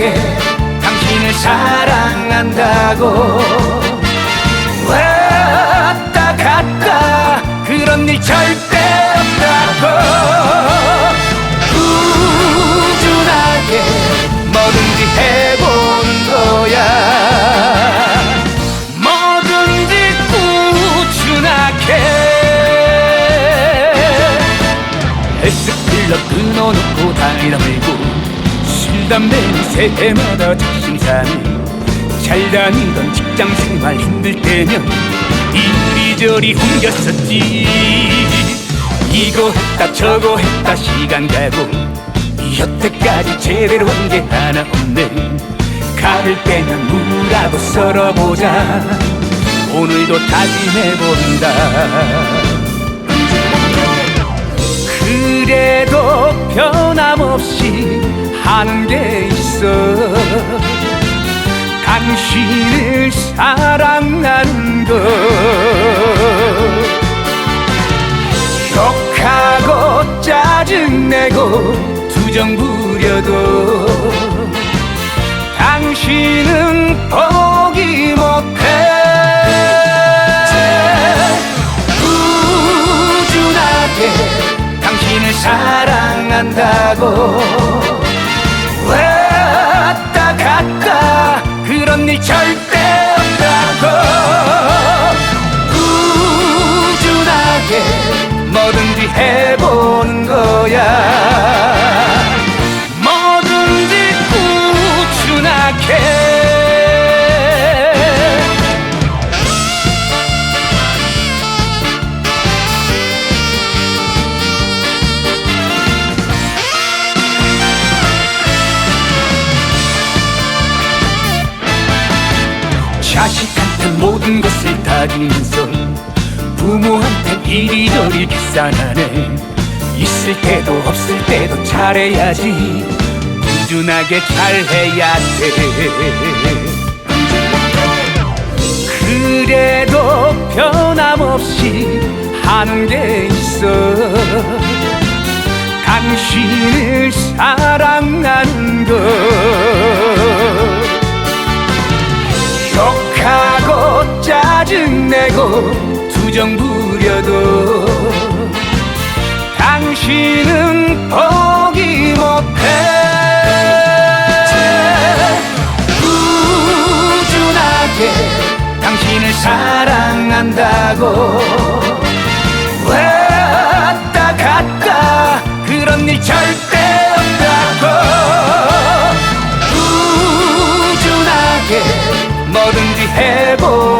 꾸준하게 당신을 사랑한다고 왔다 갔다 그런 일 절대 없다고 꾸준하게 뭐든지 해보는 거야. 뭐든지 꾸준하게 헬스클럽 끊어놓고 다니다 말고 술 담배는 새해마다 작심삼일 잘 다니던 직장 생활 힘들 때면 이리저리 옮겼었지. 이거 했다 저거 했다 시간 가고 여태까지 제대로 한 게 하나 없네 가를 때면 무라고 썰어보자. 오늘도 다짐해본다. 그래도 변함없이 하는 게 있어. 당신을 사랑하는 것. 욕하고 짜증내고 투정 부려도 당신은 포기 못해. 꾸준하게 당신을 사랑한다고 해보는 거야. 뭐든지 꾸준하게. 자식한테 모든 것을 다 주면서 부모한테 이리저리 계산하네. 있을 때도 없을 때도 잘해야지. 꾸준하게 잘해야 돼. 그래도 변함없이 하는 게 있어. 당신을 사랑하는 것. 욕하고 짜증내고 우정 부려도 당신은 포기 못해. 꾸준하게 당신을 사랑한다고 왔다 갔다 그런 일 절대 없다고 꾸준하게 뭐든지 해보